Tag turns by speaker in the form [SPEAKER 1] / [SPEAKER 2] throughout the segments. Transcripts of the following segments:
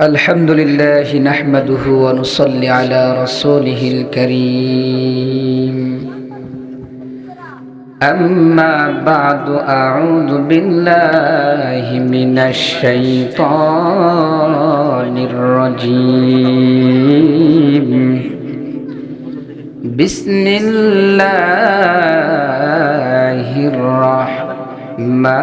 [SPEAKER 1] الحمد لله نحمده ونصلي على رسوله الكريم. أما بعد أعوذ بالله من الشيطان الرجيم. بسم الله الرحمن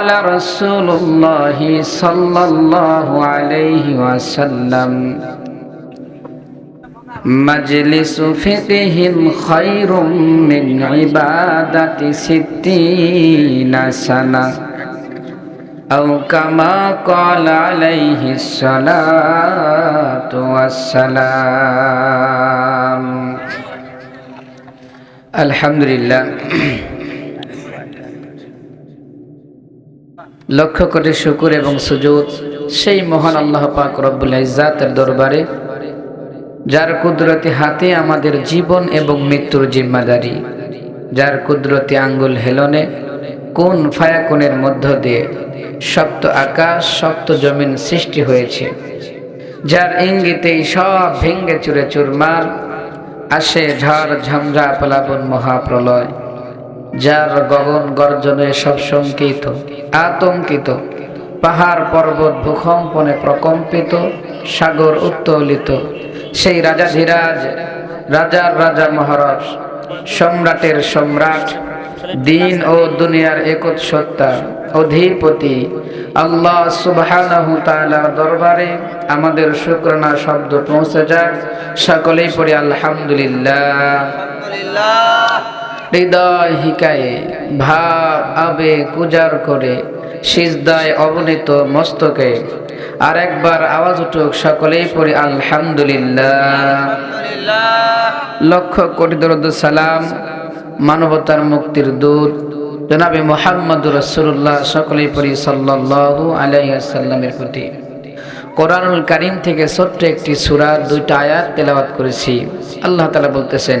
[SPEAKER 1] وقال رسول الله صلى الله عليه وسلم مجلس فقه خير من عبادة ستين سنة أو كما قال عليه الصلاة والسلام. الحمد لله. লক্ষ কোটি শুকুর এবং সুযোগ সেই মহান আল্লাহ পাক রব্বুল ইজ্জাতের দরবারে, যার কুদরতি হাতে আমাদের জীবন এবং মৃত্যুর জিম্মাদারি, যার কুদরতি আঙ্গুল হেলনে, কোন ফায়াকুনের মধ্য দিয়ে সপ্ত আকাশ সপ্ত জমিন সৃষ্টি হয়েছে, যার ইঙ্গিতেই সব ভেঙ্গে চুরে চুরমার, আসে ঝড় ঝঞ্ঝা প্লাবন মহাপ্রলয়। যার গগন গর্জনে সব শঙ্কিত, আতঙ্কিত। পাহাড় পর্বত ভূকম্পনে প্রকম্পিত, সাগর উত্তোলিত। সেই রাজাধিরাজ রাজার রাজা মহারাজ, সম্রাটের সম্রাট, দিন ও দুনিয়ার একত সত্তা, অধিপতি। আল্লাহ তাআলার দরবারে আমাদের শুকরানা শব্দ পৌঁছে যাক। সকলেই পড়ি আলহামদুলিল্লাহ। হৃদয় হিকায়ে ভাব, আবেগ উজাড় করে সিজদায় অবনীত মস্তকে। আর একবার আওয়াজ উঠুক সকলেই পড়ি, আলহামদুলিল্লাহ। লক্ষ কোটি দরুদ সালাম, মানবতার মুক্তির দূত। জনাবে মোহাম্মদ রসুল্লাহ সকলেই পড়ি, সাল্লাল্লাহু আলাইহি সাল্লামের প্রতি। কোরআনুল কারিম থেকে ছোট্ট একটি সূরা, দুইটা আয়াত তেলাওয়াত করেছি। আল্লাহ তালা বলতেছেন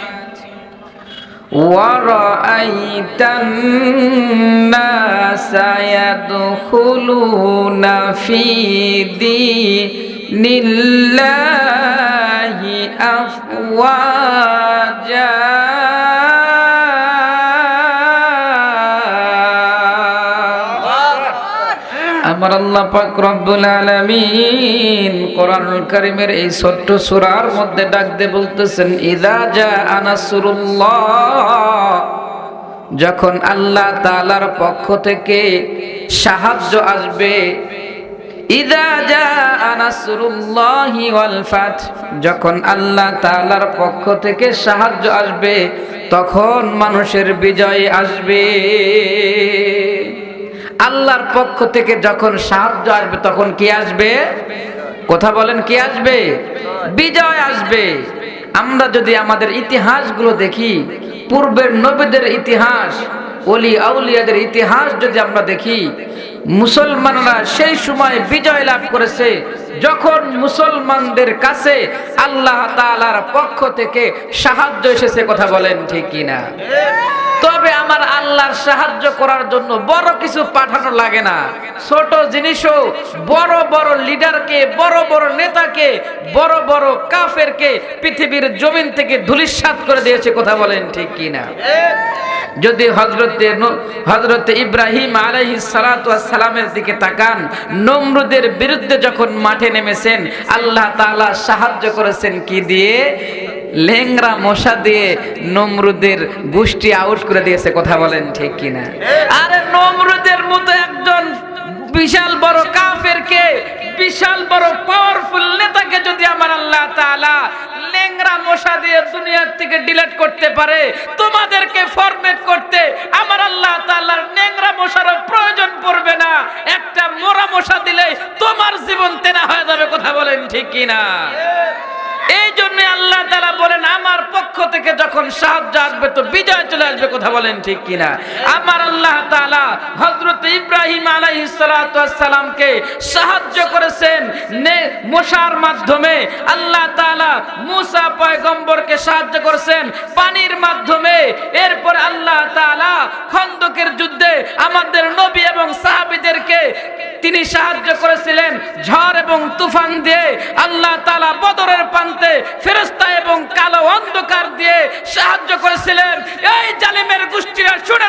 [SPEAKER 1] ورأيت الناس يدخلون في دين الله أفواجا আমার আল্লাহ পাক রব্বুল আলামিন কোরআনুল কারীমের এই ছোট্ট সূরার মধ্যে ডাক দিয়ে বলতেছেন, ইদা জা আনাসরুল্লাহ যখন আল্লাহ তাআলার পক্ষ থেকে সাহায্য আসবে, ইদা জা আনাসরুল্লাহি ওয়াল ফাত যখন আল্লাহ তাআলার পক্ষ থেকে সাহায্য আসবে, তখন মানুষের বিজয় আসবে। আল্লাহর পক্ষ থেকে যখন সাহায্য আসবে, তখন কি আসবে? কথা বলেন, কি আসবে? বিজয় আসবে। আমরা যদি আমাদের ইতিহাসগুলো দেখি, পূর্বের নবীদের ইতিহাস অলি আউলিয়াদের ইতিহাস যদি আমরা দেখি, মুসলমানরা সেই সময় বিজয় লাভ করেছে। যখন মুসলমানদের কাছে আল্লাহ তাআলার পক্ষ থেকে সাহায্য এসেছে, কথা বলেন ঠিক কিনা? তবে আমার আল্লাহর সাহায্য করার জন্য বড় কিছু পাঠানো লাগে না। ছোট জিনিসও বড় বড় লিডারকে, বড় বড় নেতাকে, বড় বড় কাফেরকে পৃথিবীর জমিন থেকে ধুলিস্বাত করে দিয়েছে, কথা বলেন ঠিক কিনা? যদি হজরতে হজরতে ইব্রাহিম আলহি সালামের দিকে তাকান, নমরুদের বিরুদ্ধে যখন মাঠে নেমেছেন, আল্লাহ তাআলা সাহায্য করেছেন কি দিয়ে? লেংরা মশা দিয়ে নমরুদের গোষ্ঠী আউট করে দিয়েছে, কথা বলেন ঠিক কিনা? আরে নমরুদের মতো একজন বিশাল বড় কাফেরকে, বিশাল বড় পাওয়ারফুল নেতাকে যদি আমার আল্লাহ তাআলা লেংরা মশা দিয়ে দুনিয়ার থেকে ডিলিট করতে পারে, তোমাদেরকে ফরম্যাট করতে আমার আল্লাহ তাআলার লেংরা মশারও প্রয়োজন পড়বে না। একটা মোরা মশা দিলে তোমার জীবন তেনা হয়ে যাবে, কথা বলেন ঠিক কিনা? এই জন্য আল্লাহ তালা বলেন, আমার পক্ষ থেকে যখন সাহায্য আসবে, তো বিজয় চলে আসবে। কথা বলেন ঠিক কিনা? আমার আল্লাহ তালা হজরত ইব্রাহিম আলাইসালামকে সাহায্য করেছেন। মশার মাধ্যমে আল্লাহ তালা মুসা পয়গম্বরকে সাহায্য করেছেন পানির মাধ্যমে। এরপর আল্লাহ তালা খন্দকের যুদ্ধে আমাদের নবী এবং সাহাবিদেরকে তিনি সাহায্য করেছিলেন ঝড় এবং তুফান দিয়ে আল্লাহ তালা বদরের প্রান্তে ফেরস্তা এবং কালো অন্ধকার দিয়ে সাহায্য করেছিলেন। এই জালিমের গোষ্ঠীরা শুনে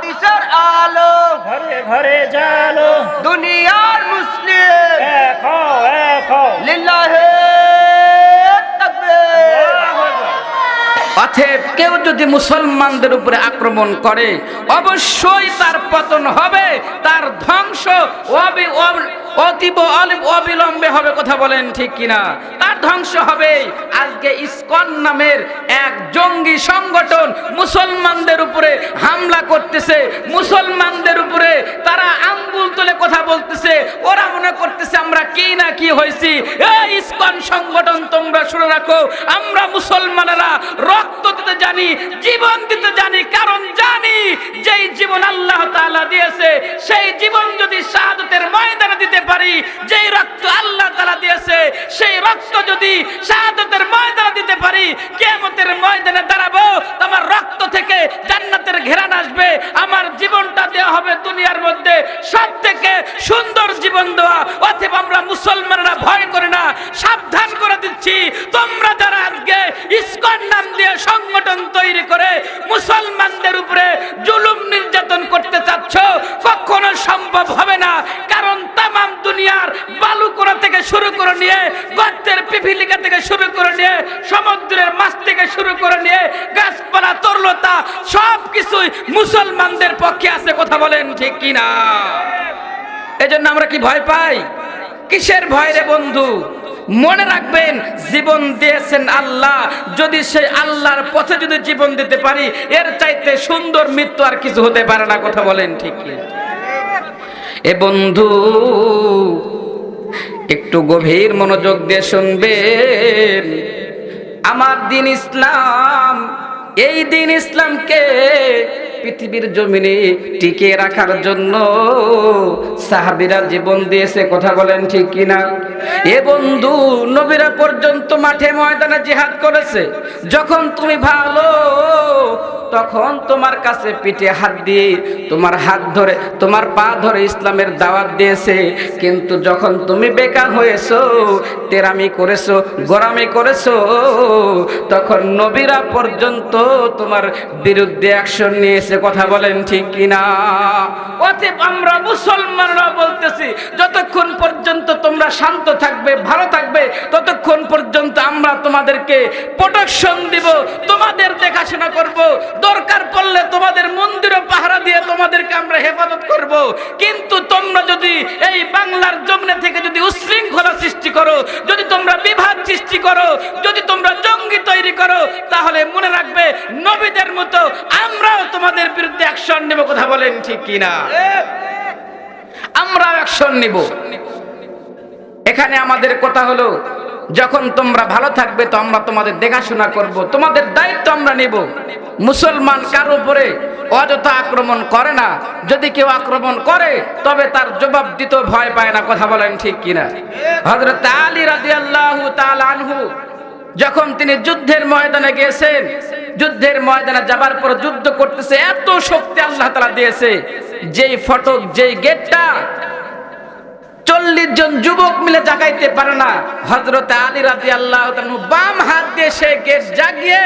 [SPEAKER 2] হাদিসের আলো।
[SPEAKER 3] ঘরে ঘরে জালো।
[SPEAKER 2] দুনিয়ার মুসলিম। লিল্লাহে তাকবীর।
[SPEAKER 1] কেউ যদি মুসলমানদের উপরে আক্রমণ করে অবশ্যই তার পতন হবে তার ধ্বংস অবিলম্বে হবে কথা বলেন ঠিক কিনা? ধ্বংস হবে। আজকে ইসকন নামের এক জঙ্গি সংগঠন মুসলমানদের উপরে হামলা করতেছে। মুসলমানদের উপরে তারা আঙ্গুল তুলে কথা বলতেছে। ওরা মনে করতেছে, আমরা কি না কি হয়েছি? এই ইসকন সংগঠন তোমরা শুনে রাখো। আমরা মুসলমানেরা রক্ত দিতে জানি, জীবন দিতে জানি, কারণ জানি যেই জীবন আল্লাহ তাআলা দিয়েছে, সেই জীবন যদি শাহাদতের ময়দানে দিতে পারি তাআলা দিয়েছে, সেই রক্ত যদি শাহাদতের ময়দানে দিতে পারি, কিয়ামতের ময়দানে দাঁড়াবো আমার রক্ত থেকে জান্নাতের ঘেরান আসবে। আমার জীবনটা দেওয়া হবে দুনিয়ার মধ্যে। সব থেকে সুন্দর জীবন দেওয়া, অথবা আমরা মুসলমানরা ভয় করে না, সাবধান করে দিচ্ছি। তোমরা যারা আজকে ইস্কন নাম দিয়ে সংগঠন তৈরি করে মুসলমানদের উপরে জুলুম নির্যাতন করতে চাচ্ছ কখনো সম্ভব হবে না কারণ তামাম দুনিয়ার বালুকোড়া থেকে শুরু করে নিয়ে গর্তের পিপিলিকা থেকে শুরু করে নিয়ে, সমুদ্রের মাছ থেকে শুরু করে নিয়ে, গাছপালা, তরলতা সব কিছুই মুসলমানদের পক্ষে আছে, কথা বলেন ঠিক কিনা? এজন্য আমরা কি ভয় পাই? কিসের ভয় রে বন্ধু? মনে রাখবেন, জীবন দিয়েছেন আল্লাহ। যদি সেই আল্লাহর পথে যদি জীবন দিতে পারি, এর চাইতে সুন্দর মৃত্যু আর কিছু হতে পারে না, কথা বলেন ঠিক এ বন্ধু একটু গভীর মনোযোগ দিয়ে শুনবেন। আমার দিন ইসলাম এই দিন ইসলামকে পৃথিবীর জমিনে টিকে রাখার জন্য সাহাবিরা জীবন দিয়েছে, কথা বলেন ঠিক কিনা? এ বন্ধু, নবীরা পর্যন্ত মাঠে ময়দানে জিহাদ করেছে। যখন তুমি ভালো, তখন তোমার কাছে পিঠে হাত দিয়ে তোমার হাত ধরে, তোমার পা ধরে ইসলামের দাওয়াত দিয়েছে। কিন্তু যখন তুমি বেকার হয়েছো, তেরামি করেছ, গরামি করেছ, তখন নবীরা পর্যন্ত তোমার বিরুদ্ধে অ্যাকশন নিয়েছে। কথা বলেন ঠিক কিনা? অতএব আমরা মুসলমানরা বলতেছি শান্ত থাকবে, ভালো থাকবে, ততক্ষণ পর্যন্ত আমরা তোমাদেরকে প্রোটেকশন দিব, তোমাদের দেখাশোনা করব, দরকার পড়লে তোমাদের মন্দিরও পাহারা দিয়ে তোমাদেরকে আমরা হেফাজত করব। কিন্তু তোমরা যদি এই বাংলার জমিনে থেকে যদি উশৃঙ্খলা সৃষ্টি করো, যদি তোমরা বিভাদ সৃষ্টি করো, যদি তোমরা জঙ্গি তৈরি করো, তাহলে মনে রাখবে নবীদের মতো আমরাও তোমাদের বিরুদ্ধে অ্যাকশন নেব, কথা বলেন ঠিক কিনা? আমরাও অ্যাকশন নিব। এখানে আমাদের কথা হলো, যখন তোমরা ভালো থাকবে তো আমরা তোমাদের দেখাশোনা করব, তোমাদের দায়িত্ব আমরা নিব। মুসলমান কারও উপরে অযথা আক্রমণ করে না? যদি কেউ আক্রমণ করে, তবে তার জবাব দিতে ভয় পায় না, কথা বলেন ঠিক কিনা? হযরত আলী রাদিয়াল্লাহু তাআলা আনহু, যখন তিনি যুদ্ধের ময়দানে গিয়েছেন, যুদ্ধের ময়দানে যাবার পর যুদ্ধ করতেছে, এত শক্তি আল্লাহ তাআলা দিয়েছে, যেই ফটক, যেই গেটটা চল্লিশ জন যুবক মিলে জাগাইতে পারে না। হজরত আলী রাজি আল্লাহ বাম হাত দিয়ে সে গেট জাগিয়ে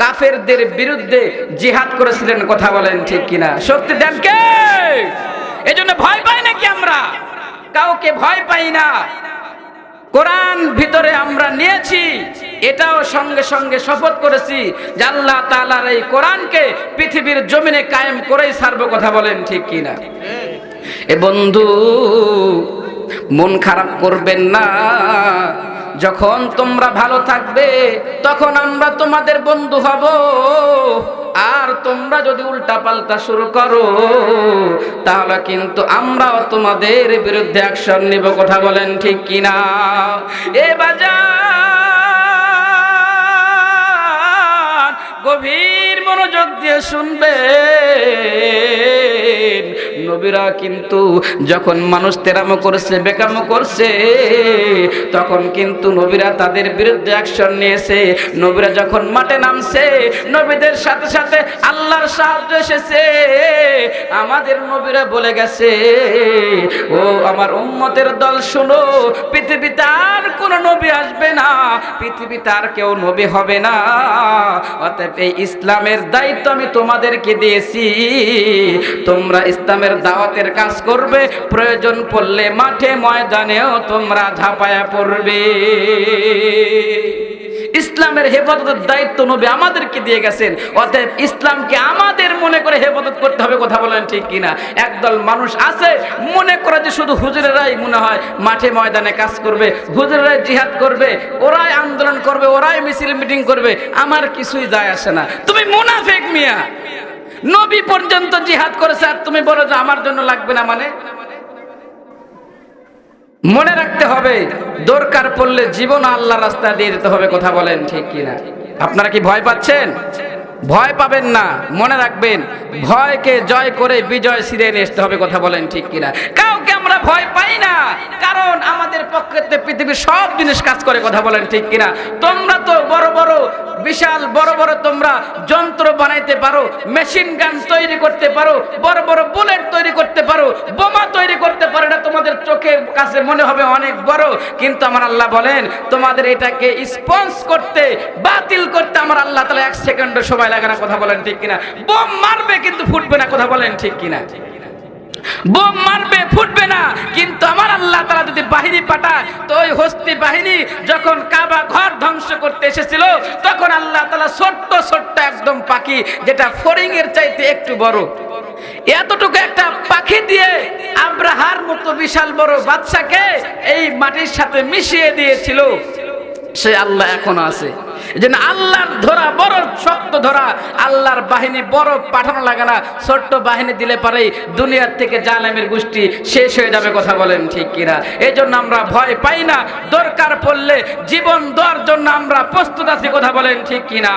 [SPEAKER 1] কাফেরদের বিরুদ্ধে জিহাদ করেছিলেন, কথা বলেন ঠিক কিনা। শক্তি দেন কে? এই জন্য ভয় পাই নাকি আমরা? কাউকে ভয় পাই না। কোরআন ভিতরে আমরা নিয়েছি, এটাও সঙ্গে সঙ্গে শপথ করেছি যে আল্লাহ তাআলার এই কোরআনকে পৃথিবীর জমিনে কায়েম করেই ছাড়বো, কথা বলেন ঠিক কিনা। এ বন্ধু, মন খারাপ করবেন না। যখন তোমরা ভালো থাকবে, তখন আমরা তোমাদের বন্ধু হব। আর তোমরা যদি উল্টা পাল্টা শুরু করো, তাহলে কিন্তু আমরাও তোমাদের বিরুদ্ধে অ্যাকশন নিব। কথা বলেন ঠিক কিনা? এ বাজার গভীর মনোযোগ দিয়ে শুনবে নবীরা কিন্তু যখন মানুষ তেরামো করছে, বেকামো করছে, তখন কিন্তু নবীরা তাদের বিরুদ্ধে অ্যাকশন নিয়েছে। নবীরা যখন মাঠে নামছে, নবীদের সাথে সাথে আল্লাহর সাহায্য এসেছে। আমাদের নবীরা বলে গেছে, ও আমার উম্মতের দল, শোনো, পৃথিবীতে আর কোনো নবী আসবে না। পৃথিবীতে আর কেউ নবী হবে না। অতএব এই ইসলামের দায়িত্ব আমি তোমাদেরকে দিয়েছি। তোমরা ইসলামের দাওয়াতের কাজ করবে, প্রয়োজন পড়লে মাঠে ময়দানেও তোমরা ঝাঁপায়া পড়বে। ইসলামের হেফাজতের দায়িত্ব নবী আমাদেরকে দিয়ে গেছেন। অতএব ইসলামকে আমাদের মনে করে হেফাজত করতে হবে, কথা বলেন ঠিক কিনা? একদল মানুষ আছে, মনে করে যে শুধু হুজুরেরাই মনে হয় মাঠে ময়দানে কাজ করবে, হুজুরেরাই জিহাদ করবে, ওরাই আন্দোলন করবে, ওরাই মিছিল মিটিং করবে, আমার কিছুই যায় আসে না। তুমি মুনাফেক মিয়া। নবী পর্যন্ত জিহাদ করেছে, আর তুমি বলো যে আমার জন্য লাগবে না মানে? মনে রাখতে হবে, দরকার পড়লে জীবন আল্লাহ রাস্তা দিয়ে দিতে হবে, কথা বলেন ঠিক কিনা? আপনারা কি ভয় পাচ্ছেন? ভয় পাবেন না, মনে রাখবেন, ভয়কে জয় করে বিজয় সিরে নিয়ে আসতে হবে, কথা বলেন ঠিক কিনা? কাউকে আমরা ভয় পাই না। কারণ আমাদের পক্ষে পৃথিবীর সব জিনিস কাজ করে, কথা বলেন ঠিক কিনা। তোমরা তো বড় বড়, বিশাল বড় বড় তোমরা যন্ত্র বানাইতে পারো, মেশিন গান তৈরি করতে পারো, বড় বড় বুলেট তৈরি করতে পারো, বোমা তৈরি করতে পারো, এটা তোমাদের চোখে, কাছে মনে হবে অনেক বড়। কিন্তু আমার আল্লাহ বলেন, তোমাদের এটাকে স্পন্স করতে, বাতিল করতে আমার আল্লাহ তালা এক সেকেন্ডের সময় লাগে না, কথা বলেন ঠিক কিনা। বোম মারবে কিন্তু ফুটবে না, কথা বলেন ঠিক কিনা। বোম মারবে, ফুটবে না। কিন্তু আমার আল্লাহ তারা যদি বাহিনী পাঠায়, তো ওই হস্তি বাহিনী যখন কাবা ঘর ধ্বংস করতে এসেছিল, তখন আল্লাহ তালা ছোট্ট ছোট্ট একদম পাখি, যেটা ফরিং এর চাইতে একটু বড়। এতটুকু একটা পাখি দিয়ে আব্রাহার মতো বিশাল বড় বাচ্চাকে এই মাটির সাথে মিশিয়ে দিয়েছিল। সে আল্লাহ এখনও আছে। জন্য আল্লাহর ধরা বড় শক্ত ধরা। আল্লাহর বাহিনী বড় পাঠানো লাগে না। ছোট্ট বাহিনী দিলে পারে দুনিয়ার থেকে জালেমের গোষ্ঠী শেষ হয়ে যাবে কথা বলেন ঠিক কিনা। এই জন্য আমরা ভয় পাই না। দরকার পড়লে জীবন দেওয়ার জন্য আমরা প্রস্তুত আছি কথা বলেন ঠিক কিনা।